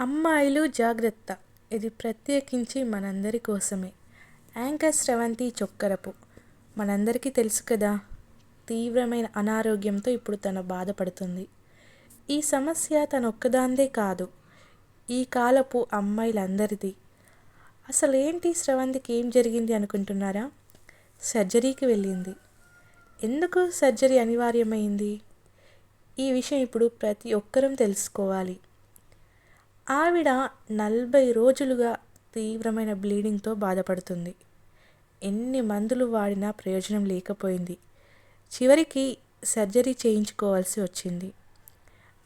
అమ్మాయిలు జాగ్రత్త. ఇది ప్రత్యేకించి మనందరి కోసమే. యాంకర్ స్రవంతి చొక్కరపు. మనందరికీ తెలుసు కదా తీవ్రమైన అనారోగ్యంతో ఇప్పుడు తను బాధపడుతుంది. ఈ సమస్య తన ఒక్కదాందే కాదు ఈ కాలపు అమ్మాయిలందరిది. అసలు ఏంటి స్రవంతికి ఏం జరిగింది అనుకుంటున్నారా? సర్జరీకి వెళ్ళింది. ఎందుకు సర్జరీ అనివార్యమైంది? ఈ విషయం ఇప్పుడు ప్రతి ఒక్కరం తెలుసుకోవాలి. ఆవిడ నలభై రోజులుగా తీవ్రమైన బ్లీడింగ్తో బాధపడుతుంది. ఎన్ని మందులు వాడినా ప్రయోజనం లేకపోయింది. చివరికి సర్జరీ చేయించుకోవాల్సి వచ్చింది.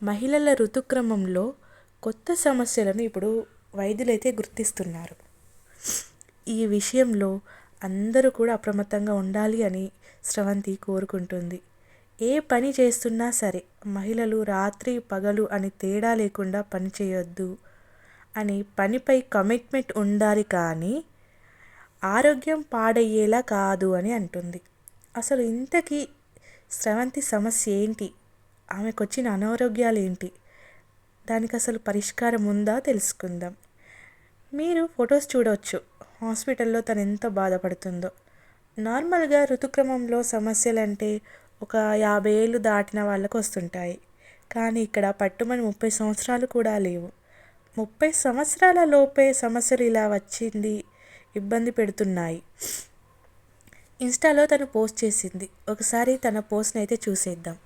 మహిళల ఋతుక్రమంలో కొత్త సమస్యలను ఇప్పుడు వైద్యులైతే గుర్తిస్తున్నారు. ఈ విషయంలో అందరూ కూడా అప్రమత్తంగా ఉండాలి అని స్రవంతి కోరుకుంటుంది. ఏ పని చేస్తున్నా సరే మహిళలు రాత్రి పగలు అని తేడా లేకుండా పని చేయొద్దు అని పనిపై కమిట్మెంట్ ఉండాలి కానీ ఆరోగ్యం పాడయ్యేలా కాదు అని అంటుంది. అసలు ఇంతకీ స్రవంతి సమస్య ఏంటి? ఆమెకు వచ్చిన అనారోగ్యాలు ఏంటి దానికి అసలు పరిష్కారం ఉందా తెలుసుకుందాం. మీరు ఫొటోస్ చూడవచ్చు హాస్పిటల్లో తను ఎంత బాధపడుతుందో. నార్మల్గా ఋతుక్రమంలో సమస్యలు అంటే ఒక యాభై ఏళ్ళు దాటిన వాళ్ళకు వస్తుంటాయి. కానీ ఇక్కడ పట్టుమని ముప్పై సంవత్సరాలు కూడా లేవు. ముప్పై సంవత్సరాల లోపే సమస్యలు ఇలా వచ్చింది ఇబ్బంది పెడుతున్నాయి. ఇన్స్టాలో తను పోస్ట్ చేసింది. ఒకసారి తన పోస్ట్ని అయితే చూసేద్దాం.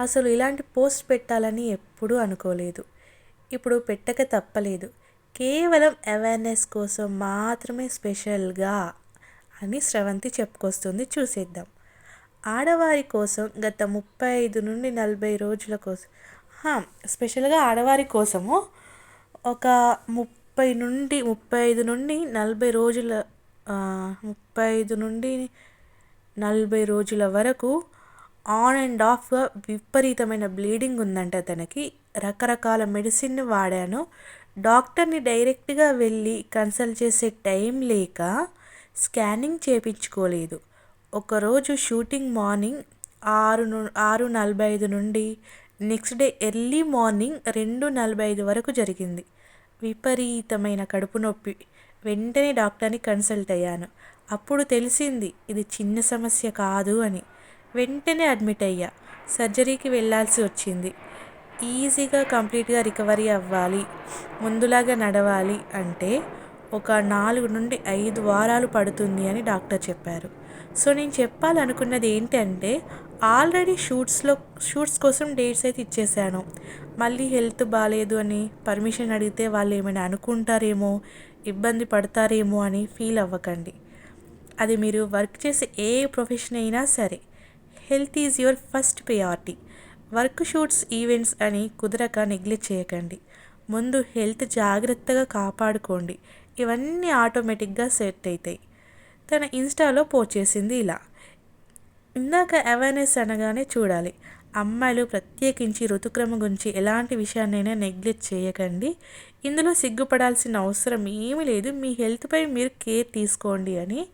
అసలు ఇలాంటి పోస్ట్ పెట్టాలని ఎప్పుడూ అనుకోలేదు. ఇప్పుడు పెట్టక తప్పలేదు. కేవలం అవేర్నెస్ కోసం మాత్రమే స్పెషల్గా అని స్రవంతి చెప్పుకొస్తుంది. చూసేద్దాం. ఆడవారి కోసం గత ముప్పై ఐదు నుండి నలభై రోజుల కోసం. స్పెషల్గా ఆడవారి కోసము ఒక ముప్పై నుండి ముప్పై ఐదు నుండి నలభై రోజుల ముప్పై ఐదు నుండి నలభై రోజుల వరకు ఆన్ అండ్ ఆఫ్గా విపరీతమైన బ్లీడింగ్ ఉందంట తనకి. రకరకాల మెడిసిన్ వాడాను. డాక్టర్ని డైరెక్ట్గా వెళ్ళి కన్సల్ట్ చేసే టైం లేక స్కానింగ్ చేయించుకోలేదు ఒకరోజు షూటింగ్ మార్నింగ్ ఆరు ను ఆరు నలభై ఐదు నుండి నెక్స్ట్ డే ఎర్లీ మార్నింగ్ రెండు నలభై ఐదు వరకు జరిగింది. విపరీతమైన కడుపు నొప్పి. వెంటనే డాక్టర్ని కన్సల్ట్ అయ్యాను. అప్పుడు తెలిసింది ఇది చిన్న సమస్య కాదు అని. వెంటనే అడ్మిట్ అయ్యా. సర్జరీకి వెళ్ళాల్సి వచ్చింది. ఈజీగా కంప్లీట్గా రికవరీ అవ్వాలి ముందులాగా నడవాలి అంటే ఒక నాలుగు నుండి ఐదు వారాలు పడుతుంది అని డాక్టర్ చెప్పారు. సో నేను చెప్పాలనుకున్నది ఏంటంటే ఆల్రెడీ షూట్స్లో షూట్స్ కోసం డేట్స్ అయితే ఇచ్చేసాను. మళ్ళీ హెల్త్ బాగాలేదు అని పర్మిషన్ అడిగితే వాళ్ళు ఏమైనా అనుకుంటారేమో ఇబ్బంది పడతారేమో అని ఫీల్ అవ్వకండి. అది మీరు వర్క్ చేసే ఏ ప్రొఫెషన్ అయినా సరే health is your first priority. Work shoots events అని కుదరక నెగ్లెక్ట్ చేయకండి. ముందు హెల్త్ జాగ్రత్తగా కాపాడుకోండి. ఇవన్నీ ఆటోమేటిక్గా సెట్ అవుతాయి తన ఇన్స్టాలో పోస్ట్ చేసింది ఇలా. ఇందాక అవేర్నెస్ అనగానే చూడాలి. అమ్మాయిలు ప్రత్యేకించి ఋతుక్రమం గురించి ఎలాంటి విషయాన్నైనా నెగ్లెక్ట్ చేయకండి. ఇందులో సిగ్గుపడాల్సిన అవసరం ఏమీ లేదు. మీ హెల్త్పై మీరు కేర్ తీసుకోండి అని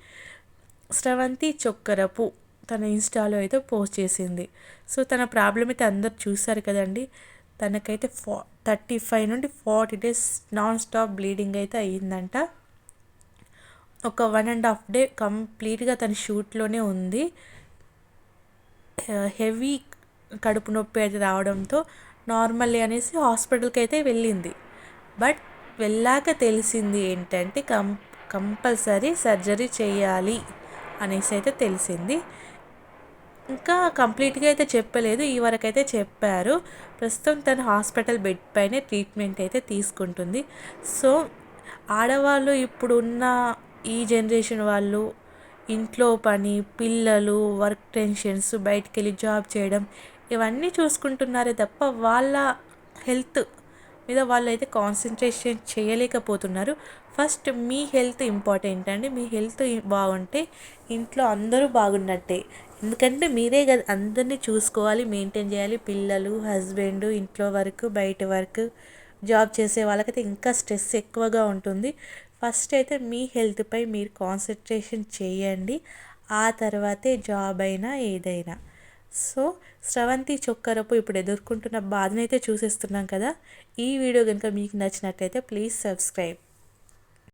స్రవంతి చొక్కరపు తన ఇన్స్టాలో అయితే పోస్ట్ చేసింది. సో తన ప్రాబ్లం అయితే అందరు చూశారు కదండి. తనకైతే ఫా థర్టీ ఫైవ్ నుండి forty days non stop bleeding అయితే అయ్యిందంట. ఒక వన్ అండ్ హాఫ్ డే కంప్లీట్గా తన షూట్లోనే ఉంది. హెవీ కడుపు నొప్పి అయితే రావడంతో నార్మల్ అనేసి హాస్పిటల్కి అయితే వెళ్ళింది. బట్ వెళ్ళాక తెలిసింది ఏంటంటే కం కంపల్సరీ సర్జరీ చేయాలి అనేసి అయితే తెలిసింది. ఇంకా కంప్లీట్గా అయితే చెప్పలేదు. ఈ వరకు అయితే చెప్పారు. ప్రస్తుతం తను హాస్పిటల్ బెడ్ పైనే ట్రీట్మెంట్ అయితే తీసుకుంటుంది. సో ఆడవాళ్ళు ఇప్పుడున్న ఈ జనరేషన్ వాళ్ళు ఇంట్లో పని పిల్లలు వర్క్ టెన్షన్స్ బయటికి వెళ్ళి జాబ్ చేయడం ఇవన్నీ చూసుకుంటున్నారే తప్ప వాళ్ళ హెల్త్ మీద వాళ్ళు అయితే కాన్సన్ట్రేషన్ చేయలేకపోతున్నారు. ఫస్ట్ మీ హెల్త్ ఇంపార్టెంట్ అండి. మీ హెల్త్ బాగుంటే ఇంట్లో అందరూ బాగున్నట్టే. ఎందుకంటే మీరే కదా అందరినీ చూసుకోవాలి మెయింటైన్ చేయాలి. పిల్లలు హస్బెండ్ ఇంట్లో వర్క్ బయట వర్క్ జాబ్ చేసే వాళ్ళకైతే ఇంకా స్ట్రెస్ ఎక్కువగా ఉంటుంది. ఫస్ట్ అయితే మీ హెల్త్పై మీరు కాన్సన్ట్రేషన్ చేయండి. ఆ తర్వాతే జాబ్ అయినా ఏదైనా. సో స్రవంతి చొక్కరపు ఇప్పుడు ఎదుర్కొంటున్న బాధనైతే చూసేస్తున్నాం కదా. ఈ వీడియో కనుక మీకు నచ్చినట్లయితే ప్లీజ్ సబ్స్క్రైబ్.